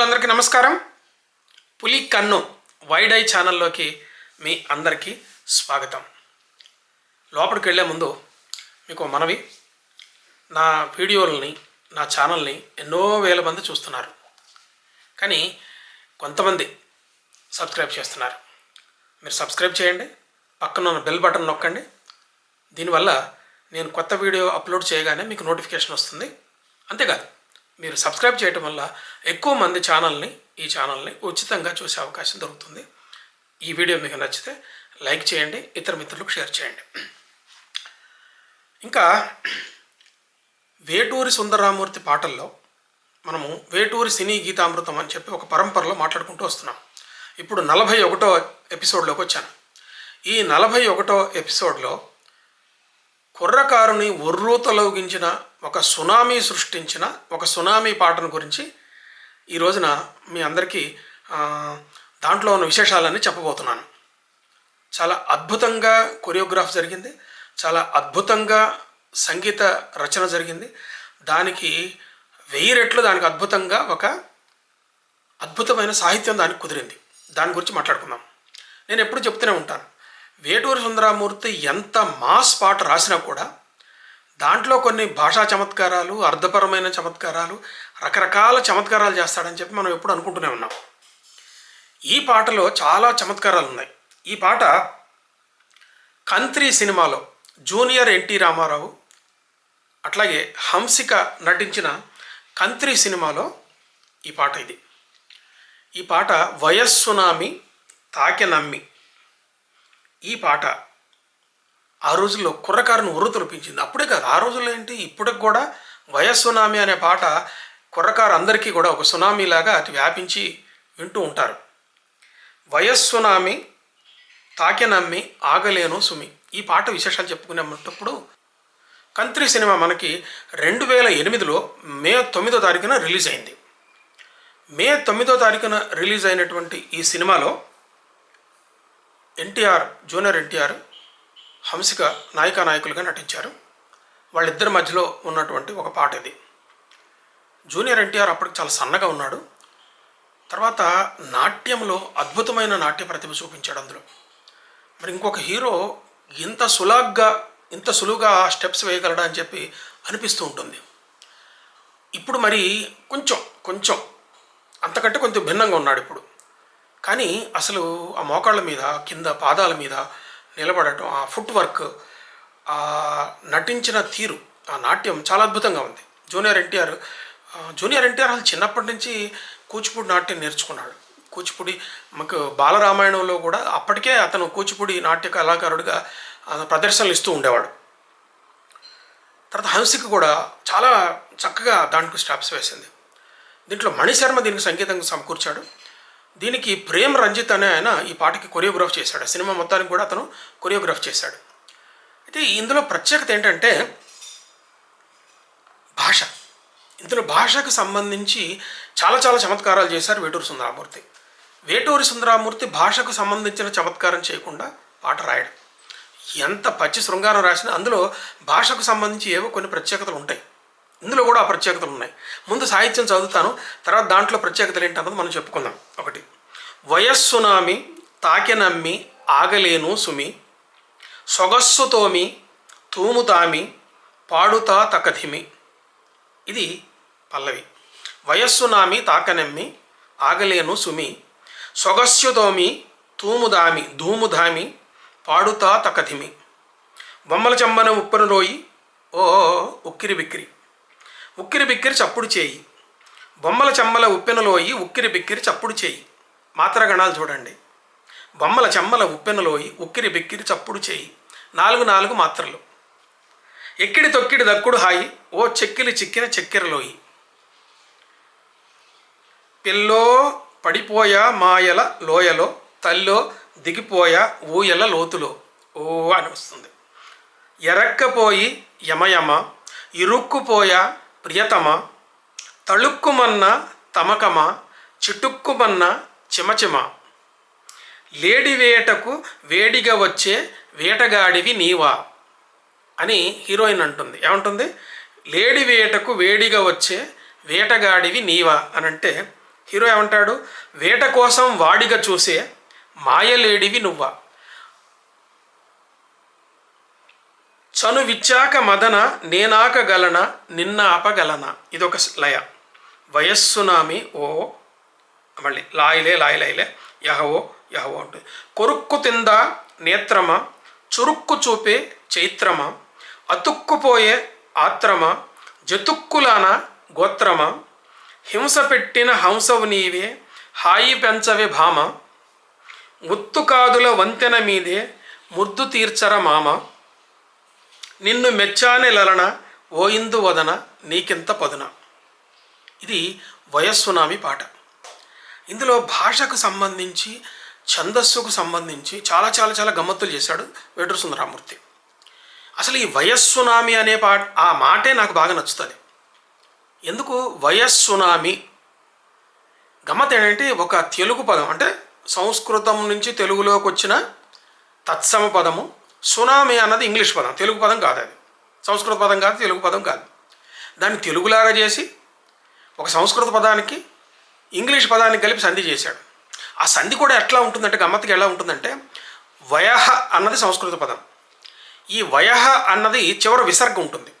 మిత్రులందరికీ నమస్కారం. పులి కన్ను వైడ్ ఐ ఛానల్లోకి మీ అందరికీ స్వాగతం. లోపలికి వెళ్ళే ముందు మీకు మనవి నా వీడియోలని నా ఛానల్ని ఎన్నో వేల మంది చూస్తున్నారు. కానీ కొంతమంది సబ్స్క్రైబ్ చేస్తున్నారు. మీరు సబ్స్క్రైబ్ చేయండి పక్కన ఉన్న బెల్ బటన్ నొక్కండి. దీనివల్ల నేను కొత్త వీడియో అప్లోడ్ చేయగానే మీకు నోటిఫికేషన్ వస్తుంది. అంతేకాదు మీరు సబ్స్క్రైబ్ చేయటం వల్ల ఎక్కువ మంది ఛానల్ని ఈ ఛానల్ని ఉచితంగా చూసే అవకాశం దొరుకుతుంది. ఈ వీడియో మీకు నచ్చితే లైక్ చేయండి ఇతర మిత్రులకు షేర్ చేయండి. ఇంకా వేటూరి సుందరరామూర్తి పాటల్లో మనము వేటూరి సినీ గీతామృతం అని చెప్పి ఒక పరంపరలో మాట్లాడుకుంటూ వస్తున్నాం. ఇప్పుడు నలభై ఒకటో ఎపిసోడ్లోకి వచ్చాను. ఈ నలభై ఒకటో ఎపిసోడ్లో కుర్రకారుని ఒర్రూతలోగించిన ఒక సునామీ సృష్టించిన ఒక సునామీ పాటను గురించి ఈ రోజున మీ అందరికీ దాంట్లో ఉన్న విశేషాలన్నీ చెప్పబోతున్నాను. చాలా అద్భుతంగా కొరియోగ్రాఫ్ జరిగింది చాలా అద్భుతంగా సంగీత రచన జరిగింది. దానికి వెయ్యి రెట్లు దానికి అద్భుతంగా ఒక అద్భుతమైన సాహిత్యం దానికి కుదిరింది. దాని గురించి మాట్లాడుకుందాం. నేను ఎప్పుడు చెప్తూనే ఉంటాను. వేటూరి సుందరామూర్తి ఎంత మాస్ పాట రాసినా కూడా దాంట్లో కొన్ని భాషా చమత్కారాలు అర్థపరమైన చమత్కారాలు రకరకాల చమత్కారాలు చేస్తాడని చెప్పి మనం ఎప్పుడు అనుకుంటూనే ఉన్నాం. ఈ పాటలో చాలా చమత్కారాలు ఉన్నాయి. ఈ పాట కంత్రి సినిమాలో జూనియర్ ఎన్టీ రామారావు అట్లాగే హంసిక నటించిన కంత్రి సినిమాలో ఈ పాట ఇది. ఈ పాట వయస్సునామి తాకె నమ్మి ఈ పాట ఆ రోజుల్లో కుర్రకారుని ఉర్రు తొలిపించింది. అప్పుడే కాదు ఆ రోజుల్లో ఏంటి? ఇప్పటికి కూడా వయస్సునామి అనే పాట కుర్రకారు అందరికీ కూడా ఒక సునామీ లాగా అతి వ్యాపించి వింటూ ఉంటారు. వయస్సునామి తాకెనమ్మి ఆగలేను సుమి. ఈ పాట విశేషాలు చెప్పుకునేటప్పుడు కంత్రి సినిమా మనకి రెండు వేల ఎనిమిదిలో మే తొమ్మిదో తారీఖున రిలీజ్ అయింది. మే తొమ్మిదో తారీఖున రిలీజ్ అయినటువంటి ఈ సినిమాలో ఎన్టీఆర్ జూనియర్ ఎన్టీఆర్ హంసిక నాయికా నాయకులుగా నటించారు. వాళ్ళిద్దరి మధ్యలో ఉన్నటువంటి ఒక పాట ఇది. జూనియర్ ఎన్టీఆర్ అప్పటికి చాలా సన్నగా ఉన్నాడు. తర్వాత నాట్యంలో అద్భుతమైన నాట్య ప్రతిభ చూపించాడు అందులో. మరి ఇంకొక హీరో ఇంత సులాగ్గా ఇంత సులువుగా ఆ స్టెప్స్ వేయగలడా అని చెప్పి అనిపిస్తూ ఉంటుంది. ఇప్పుడు మరి కొంచెం కొంచెం అంతకంటే కొంచెం భిన్నంగా ఉన్నాడు ఇప్పుడు. కానీ అసలు ఆ మోకాళ్ళ మీద కింద పాదాల మీద నిలబడటం ఆ ఫుట్ వర్క్ ఆ నటించిన తీరు ఆ నాట్యం చాలా అద్భుతంగా ఉంది. జూనియర్ ఎన్టీఆర్ జూనియర్ ఎన్టీఆర్ అసలు చిన్నప్పటి నుంచి కూచిపూడి నాట్యం నేర్చుకున్నాడు. కూచిపూడి మాకు బాలరామాయణంలో కూడా అప్పటికే అతను కూచిపూడి నాట్య కళాకారుడిగా ప్రదర్శనలు ఇస్తూ ఉండేవాడు. తర్వాత హంసిక కూడా చాలా చక్కగా దాంట్లో స్టాప్స్ వేసింది. దీంట్లో మణిశర్మ దీనికి సంగీతం సమకూర్చాడు. దీనికి ప్రేమ్ రంజిత్ అనే ఆయన ఈ పాటకి కొరియోగ్రాఫ్ చేశాడు. సినిమా మొత్తానికి కూడా అతను కొరియోగ్రాఫ్ చేశాడు. అయితే ఇందులో ప్రత్యేకత ఏంటంటే భాష. ఇందులో భాషకు సంబంధించి చాలా చాలా చమత్కారాలు చేశారు వేటూరు సుందరామూర్తి. వేటూరి సుందరామూర్తి భాషకు సంబంధించిన చమత్కారం చేయకుండా పాట రాయడం. ఎంత పచ్చి శృంగారం రాసినా అందులో భాషకు సంబంధించి ఏవో కొన్ని ప్రత్యేకతలు ఉంటాయి. ఇందులో కూడా ఆ ప్రత్యేకతలు ఉన్నాయి. ముందు సాహిత్యం చదువుతాను తర్వాత దాంట్లో ప్రత్యేకతలు ఏంటన్నది మనం చెప్పుకుందాం. ఒకటి వయస్సునామి తాకెనమ్మి ఆగలేను సుమి సొగస్సుతోమి తూముతామి పాడుతా తకధిమి. ఇది పల్లవి. వయస్సునామి తాకనమ్మి ఆగలేను సుమి సొగస్సుతోమి తూముదామి ధూముధామి పాడుతా తకధిమి. బొమ్మల చెంబన ఉప్పను రోయి ఓ ఉక్కిరి బిక్కిరి. ఉక్కిరి బిక్కిరి చప్పుడు చేయి. బొమ్మల చెమ్మల ఉప్పెనలోయి ఉక్కిరి బిక్కిరి చప్పుడు చేయి. మాత్రగణాలు చూడండి. బొమ్మల చెమ్మల ఉప్పెనలోయి ఉక్కిరి బిక్కిరి చప్పుడు చేయి. నాలుగు నాలుగు మాత్రలు. ఎక్కిడి తొక్కిడి దక్కుడు హాయి ఓ చెక్కిలి చిక్కిన చెక్కిరలోయి పిల్లో పడిపోయా మాయల లోయలో తల్లో దిగిపోయా ఊయల లోతులో. ఓ అని వస్తుంది. ఎరక్కపోయి యమయమ ఇరుక్కుపోయా ప్రియతమ తళుక్కుమన్న తమకమ చిటుక్కుమన్న చిమచిమ. లేడి వేటకు వేడిగా వచ్చే వేటగాడివి నీవా అని హీరోయిన్ అంటుంది. ఏమంటుంది? లేడి వేటకు వేడిగా వచ్చే వేటగాడివి నీవా అని అంటే హీరో ఏమంటాడు? వేట కోసం వాడిగా చూసే మాయలేడివి నువ్వా. చను విచ్చాక మదన నేనాక గలన నిన్న ఆపగలన. ఇదొక లయ. వయస్సునామి ఓ మళ్ళీ లాయిలే లాయిలైలే. యహవో యహవో ఉంటుంది కొరుక్కు తిందా నేత్రమా? చురుక్కు చూపే చైత్రమా? అతుక్కుపోయే ఆత్రమ? జతుక్కులాన గోత్రమా? హింస పెట్టిన హంసవు నీవే హాయి పెంచవే భామ. ముత్తుకాదుల వంతెన మీదే ముద్దు తీర్చర మామ. నిన్ను మెచ్చానే లలన? ఓయిందు వదన నీకింత పదున. ఇది వయస్సునామి పాట. ఇందులో భాషకు సంబంధించి ఛందస్సుకు సంబంధించి చాలా చాలా చాలా గమ్మత్తులు చేశాడు వేటూరు సుందరామూర్తి అసలు ఈ వయస్సునామి అనే పాట ఆ మాటే నాకు బాగా నచ్చుతుంది. ఎందుకు? వయస్సునామి. గమ్మత్ ఏంటంటే ఒక తెలుగు పదం అంటే సంస్కృతం నుంచి తెలుగులోకి వచ్చిన తత్సమ పదము సునామీ అన్నది ఇంగ్లీష్ పదం తెలుగు పదం కాదు అది. సంస్కృత పదం కాదు తెలుగు పదం కాదు. దాన్ని తెలుగులాగా చేసి ఒక సంస్కృత పదానికి ఇంగ్లీష్ పదానికి కలిపి సంధి చేశాడు. ఆ సంధి కూడా ఎట్లా ఉంటుందంటే గమ్మత్తుకి ఎలా ఉంటుందంటే వయహ అన్నది సంస్కృత పదం. ఈ వయహ అన్నది చివర విసర్గ ఉంటుంది.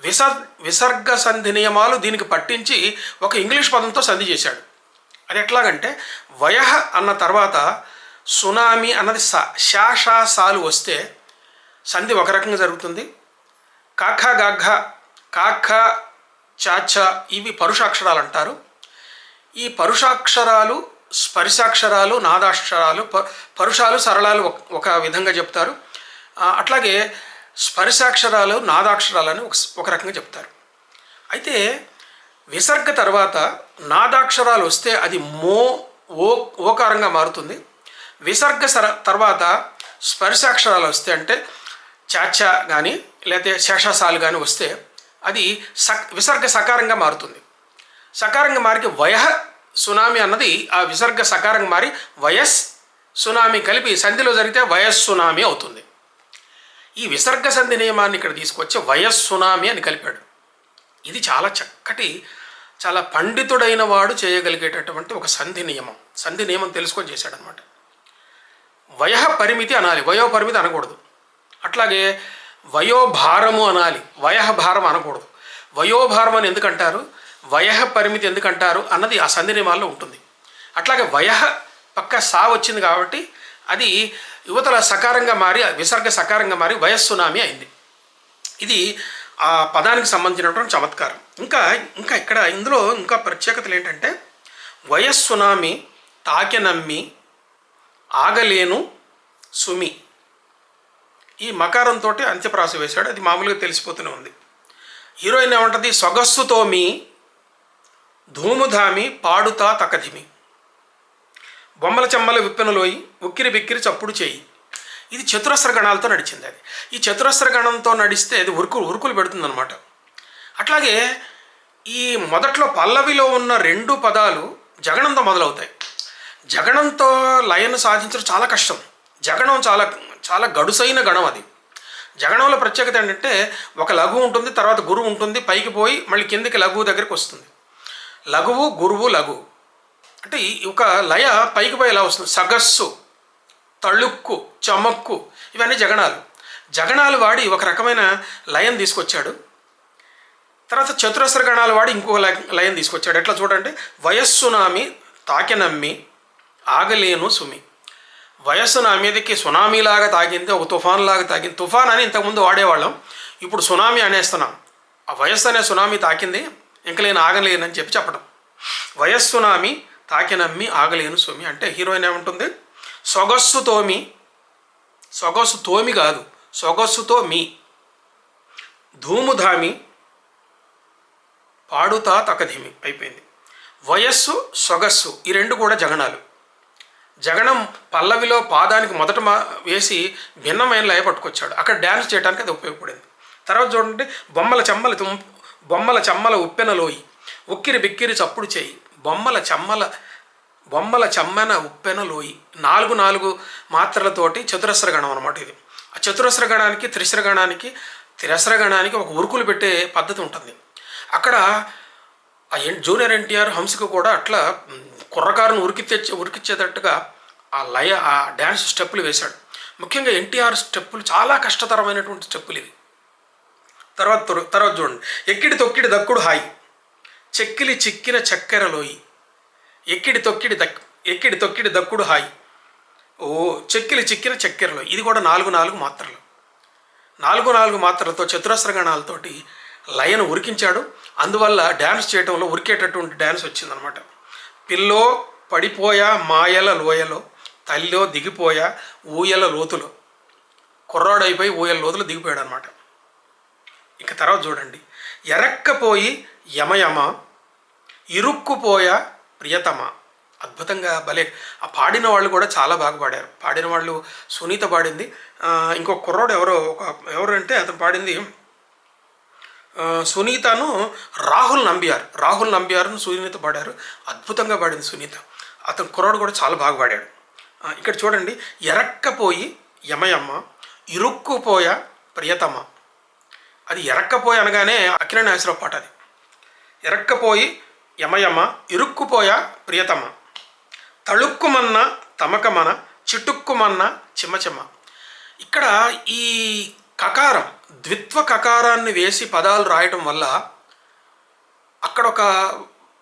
విసర్ విసర్గ సంధి నియమాలు దీనికి పట్టించి ఒక ఇంగ్లీష్ పదంతో సంధి చేశాడు. అది ఎట్లాగంటే వయహ అన్న తర్వాత సునామీ అన్నది సా షా సాలు వస్తే సంధి ఒక రకంగా జరుగుతుంది. కాఖ గాఘ కాఖ చాచ ఇవి పరుషాక్షరాలు అంటారు. ఈ పరుషాక్షరాలు స్పరిశాక్షరాలు నాదాక్షరాలు ప పరుషాలు సరళాలు ఒక ఒక విధంగా చెప్తారు. అట్లాగే స్పరిశాక్షరాలు నాదాక్షరాలు అని ఒక ఒక రకంగా చెప్తారు. అయితే విసర్గ తర్వాత నాదాక్షరాలు వస్తే అది మో ఓ ఓకారంగా మారుతుంది. విసర్గ సర తర్వాత స్పర్శాక్షరాలు వస్తే అంటే చాచా కానీ లేకపోతే శేషాసాలు కానీ వస్తే అది సక్ విసర్గ సకారంగా మారుతుంది. సకారంగా మారికి వయహ సునామీ అన్నది ఆ విసర్గ సకారంగా మారి వయస్ సునామీ కలిపి సంధిలో జరిగితే వయస్ సునామీ అవుతుంది. ఈ విసర్గ సంధి నియమాన్ని ఇక్కడ తీసుకొచ్చి వయస్ సునామీ అని కలిపాడు. ఇది చాలా చక్కటి చాలా పండితుడైన వాడు చేయగలిగేటటువంటి ఒక సంధి నియమం. సంధి నియమం తెలుసుకొని చేశాడనమాట వయః పరిమితి అనాలి. వయో పరిమితి అనకూడదు. అట్లాగే వయోభారము అనాలి. వయః భారం అనకూడదు. వయోభారం అని ఎందుకంటారు? వయః పరిమితి ఎందుకంటారు? అన్నది ఆ సంధి నియమాల్లో ఉంటుంది. అట్లాగే వయః పక్క సా వచ్చింది కాబట్టి అది యువతల సకారంగా మారి విసర్గ సకారంగా మారి వయస్సునామీ అయింది. ఇది ఆ పదానికి సంబంధించినటువంటి చమత్కారం. ఇంకా ఇంకా ఇక్కడ ఇందులో ఇంకా ప్రత్యేకతలు ఏంటంటే వయస్సునామి తాకెనమ్మి ఆగలేను సుమి. ఈ మకారంతో అంత్యప్రాస వేశాడు. అది మామూలుగా తెలిసిపోతూనే ఉంది. హీరోయిన్ ఏమంటుంది? సొగస్సుతోమి ధూముధామి పాడుతా తకధిమి బొమ్మల చెమ్మల విప్పెనలోయి ఉక్కిరి బిక్కిరి చప్పుడు చేయి. ఇది చతురస్ర గణాలతో నడిచింది అది. ఈ చతురస్ర గణంతో నడిస్తే అది ఉరుకులు ఉరుకులు పెడుతుందన్నమాట. అట్లాగే ఈ మొదట్లో పల్లవిలో ఉన్న రెండు పదాలు జగనంతో మొదలవుతాయి. జగనంతో లయను సాధించడం చాలా కష్టం. జగనం చాలా చాలా గడుసైన గణం అది. జగనంలో ప్రత్యేకత ఏంటంటే ఒక లఘు ఉంటుంది తర్వాత గురువు ఉంటుంది పైకి పోయి మళ్ళీ కిందకి లఘువు దగ్గరికి వస్తుంది. లఘువు గురువు లఘు. అంటే ఒక లయ పైకి పోయి ఎలా వస్తుంది? సగస్సు తళుక్కు చమక్కు ఇవన్నీ జగనాలు. జగనాలు వాడి ఒక రకమైన లయం తీసుకొచ్చాడు. తర్వాత చతురస్ర గణాలు వాడి ఇంకొక లయ లయం తీసుకొచ్చాడు. ఎట్లా చూడండి? వయస్సునామి తాకెనమ్మి ఆగలేను సుమి. వయస్సు నా మీదకి సునామీలాగా తాగింది ఒక తుఫాన్ లాగా తాగింది. తుఫాన్ అని ఇంతకుముందు వాడేవాళ్ళం. ఇప్పుడు సునామీ అనేస్తున్నాం. ఆ వయస్సు అనే సునామీ తాకింది ఇంక నేను ఆగలేనని చెప్పి చెప్పడం వయస్సునామి తాకినమ్మి ఆగలేను సుమి. అంటే హీరోయిన్ ఏముంటుంది? సొగస్సు తోమి సొగస్సు తోమి కాదు సొగస్సుతో మీ ధూముధామి పాడుతా తకధిమి అయిపోయింది. వయస్సు సొగస్సు ఈ రెండు కూడా జగనాలు జగనం పల్లవిలో పాదానికి మొదట మా వేసి భిన్నమైన లయ పట్టుకొచ్చాడు. అక్కడ డ్యాన్స్ చేయడానికి అది ఉపయోగపడింది. తర్వాత చూడండి బొమ్మల చెమ్మల తుం బొమ్మల చెమ్మల ఉప్పెనలోయి ఉక్కిరి బిక్కిరి చప్పుడు చేయి బొమ్మల చెమ్మల బొమ్మల చెమ్మన ఉప్పెనలోయి నాలుగు నాలుగు మాత్రలతోటి చతురస్ర గణం అనమాట ఇది. ఆ చతురస్ర గణానికి త్రిశ్ర గణానికి త్రిస్ర గణానికి ఒక ఉరుకులు పెట్టే పద్ధతి ఉంటుంది. అక్కడ ఆ జూనియర్ ఎన్టీఆర్ హంసకు కూడా అట్లా కుర్రకారును ఉరికి తెచ్చి ఉరికిచ్చేటట్టుగా ఆ లయ ఆ డ్యాన్స్ స్టెప్పులు వేశాడు. ముఖ్యంగా ఎన్టీఆర్ స్టెప్పులు చాలా కష్టతరమైనటువంటి స్టెప్పులు ఇవి. తర్వాత తర్వాత చూడండి. ఎక్కిడి తొక్కిడి దక్కుడు హాయి. చెక్కిలి చిక్కిన చక్కెరలోయి ఎక్కిడి తొక్కిడి దక్ ఎక్కిడి తొక్కిడి దక్కుడు హాయి. ఓ చెక్కిలి చిక్కిన చక్కెరలో ఇది కూడా నాలుగు నాలుగు మాత్రలు. నాలుగు నాలుగు మాత్రలతో చతురస్ర గణాలతోటి లయను ఉరికించాడు. అందువల్ల డ్యాన్స్ చేయడంలో ఉరికేటటువంటి డ్యాన్స్ వచ్చిందనమాట పిల్లో పడిపోయా మాయల లోయలో తల్లిలో దిగిపోయా ఊయల లోతులో. కుర్రాడైపోయి ఊయల లోతులో దిగిపోయాడు అనమాట ఇక తర్వాత చూడండి. ఎరక్కపోయి యమయమ ఇరుక్కుపోయా ప్రియతమ. అద్భుతంగా భలే. ఆ పాడిన వాళ్ళు కూడా చాలా బాగా పాడారు. పాడిన వాళ్ళు సునీత పాడింది. ఇంకో కుర్రాడు ఎవరో ఒక ఎవరంటే అతను పాడింది సునీతను రాహుల్ నంబియార్. రాహుల్ నంబియార్ను సునీత పాడారు. అద్భుతంగా పాడింది సునీత. అతను కుర్రాడు కూడా చాలా బాగా పాడాడు. ఇక్కడ చూడండి. ఎరక్కపోయి యమయమ్మ ఇరుక్కుపోయా ప్రియతమ్మ అది ఎరక్కపోయి అనగానే అఖిల నాగేశ్వరరావు పాట అది. ఎరక్కపోయి యమయమ ఇరుక్కుపోయా ప్రియతమ. తళుక్కుమన్న తమకమన చిటుక్కుమన్న చిమ్మచిమ్మ. ఇక్కడ ఈ కకారం ద్విత్వ కకారాన్ని వేసి పదాలు రాయటం వల్ల అక్కడ ఒక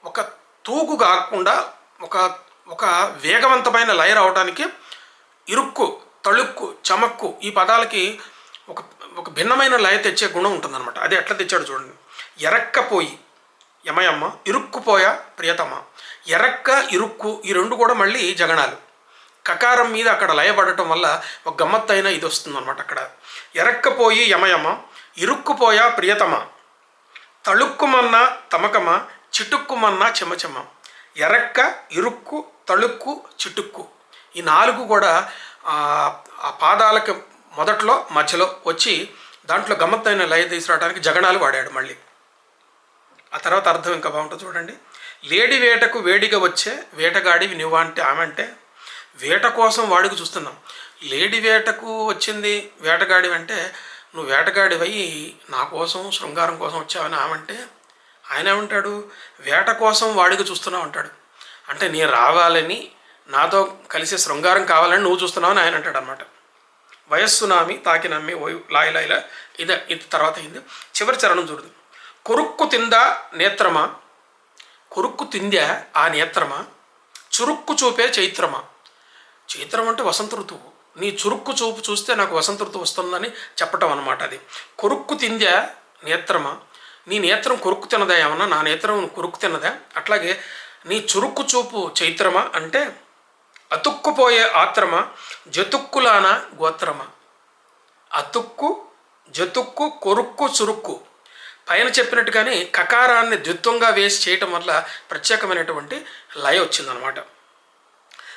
ఒక తూగు కాకుండా ఒక ఒక వేగవంతమైన లయ రావడానికి ఇరుక్కు తళుక్కు చమక్కు ఈ పదాలకి ఒక ఒక భిన్నమైన లయ తెచ్చే గుణం ఉంటుందన్నమాట. అది ఎట్లా తెచ్చాడు చూడండి. ఎరక్కపోయి యమయమ్మ ఇరుక్కుపోయా ప్రియతమ. ఎరక్క ఇరుక్కు ఈ రెండు కూడా మళ్ళీ జగణాలు. కకారం మీద అక్కడ లయబడటం వల్ల ఒక గమ్మత్తైన ఇది వస్తుందన్నమాట అక్కడ. ఎరక్కపోయి యమయమ ఇరుక్కుపోయా ప్రియతమ తళుక్కుమన్నా తమకమ చిటుక్కుమన్నా చెమచెమ. ఎరక్క ఇరుక్కు తళుక్కు చిటుక్కు. ఈ నాలుగు కూడా ఆ పాదాలకు మొదట్లో మధ్యలో వచ్చి దాంట్లో గమ్మత్తైన లయ తీసుకురావడానికి జగణాలు వాడాడు మళ్ళీ. ఆ తర్వాత అర్థం ఇంకా బాగుంటుంది చూడండి. లేడి వేటకు వేడిగా వచ్చే వేటగాడివి నువ్వు అంటే ఆమె అంటే వేట కోసం వాడికి చూస్తున్నాం. లేడి వేటకు వచ్చింది వేటగాడి అంటే నువ్వు వేటగాడివై నా కోసం శృంగారం కోసం వచ్చావని ఆమంటే ఆయన ఏమంటాడు? వేట కోసం వాడికి చూస్తున్నావు అంటాడు. అంటే నేను రావాలని నాతో కలిసి శృంగారం కావాలని నువ్వు చూస్తున్నావని ఆయన అంటాడు అనమాట వయస్సు నామి తాకి నమ్మి ఓయ్ లాయి లాయిలా ఇదే ఇది తర్వాత అయింది. చివరి చరణం చూడదు. కొరుక్కు తిందా నేత్రమా? కొరుక్కు తిందా ఆ నేత్రమా? చురుక్కు చూపే చైత్రమా? చైత్రం అంటే వసంత ఋతువు. నీ చురుక్కు చూపు చూస్తే నాకు వసంత ఋతువు వస్తుందని చెప్పటం అనమాట అది. కొరుక్కు తిందా నేత్రమా? నీ నేత్రం కొరుక్కు తినదా ఏమన్నా? నా నేత్రం కొరుక్కు తినదా? అట్లాగే నీ చురుక్కు చూపు చైత్రమా అంటే అతుక్కుపోయే ఆత్రమా? జతుక్కులాన గోత్రమా? అతుక్కు జతుక్కు కొరుక్కు చురుక్కు. పైన చెప్పినట్టుగానే కకారాన్ని ద్విత్వంగా వేసి చేయటం వల్ల ప్రత్యేకమైనటువంటి లయ వచ్చిందనమాట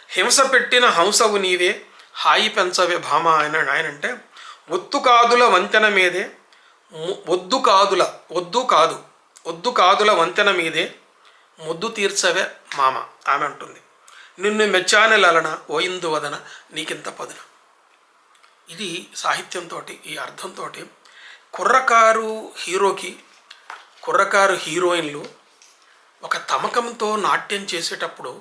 హింస పెట్టిన హంసవు నీవే హాయి పెంచవే భామ ఆయన ఆయన అంటే ఒత్తు కాదుల వంతెన మీదే ఒద్దు కాదుల ఒద్దు కాదు ఒద్దు కాదుల వంతెన మీదే ముద్దు తీర్చవే మామ ఆమె అంటుంది. నిన్ను మెచ్చాని లలన ఓయిందు వదన నీకింత పదున. ఇది సాహిత్యంతో ఈ అర్థంతో కుర్రకారు హీరోకి కుర్రకారు హీరోయిన్లు ఒక తమకంతో నాట్యం చేసేటప్పుడు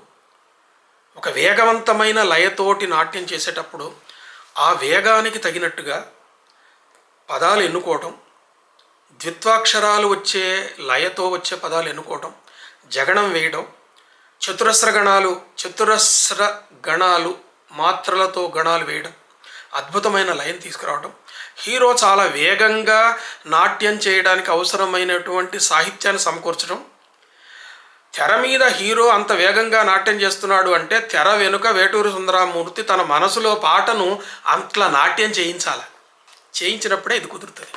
ఒక వేగవంతమైన లయతోటి నాట్యం చేసేటప్పుడు ఆ వేగానికి తగినట్టుగా పదాలు ఎన్నుకోవటం ద్విత్వాక్షరాలు వచ్చే లయతో వచ్చే పదాలు ఎన్నుకోవటం జగణం వేయడం చతురస్ర గణాలు చతురస్ర గణాలు మాత్రలతో గణాలు వేయడం అద్భుతమైన లయం తీసుకురావడం హీరో చాలా వేగంగా నాట్యం చేయడానికి అవసరమైనటువంటి సాహిత్యాన్ని సమకూర్చడం తెర మీద హీరో అంత వేగంగా నాట్యం చేస్తున్నాడు అంటే తెర వెనుక వేటూరు సుందరామూర్తి తన మనసులో పాటను అంతలా నాట్యం చేయించాలి. చేయించినప్పుడే ఇది కుదురుతుంది.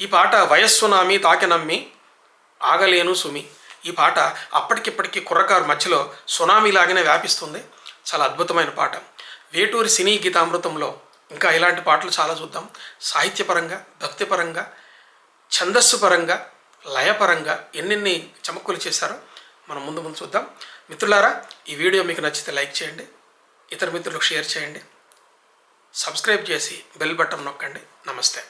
ఈ పాట వయస్సు నామి తాకినమ్మి ఆగలేను సుమి. ఈ పాట అప్పటికిప్పటికీ కుర్రకారు మధ్యలో సునామీలాగానే వ్యాపిస్తుంది. చాలా అద్భుతమైన పాట. వేటూరి సినీ గీతామృతంలో ఇంకా ఇలాంటి పాటలు చాలా చూద్దాం. సాహిత్యపరంగా భక్తిపరంగా ఛందస్సు పరంగా లయపరంగా ఎన్నెన్ని చమక్కులు చేశారో మనం ముందు ముందు చూద్దాం. మిత్రులారా ఈ వీడియో మీకు నచ్చితే లైక్ చేయండి ఇతర మిత్రులకు షేర్ చేయండి సబ్స్క్రైబ్ చేసి బెల్ బటన్ నొక్కండి. నమస్తే.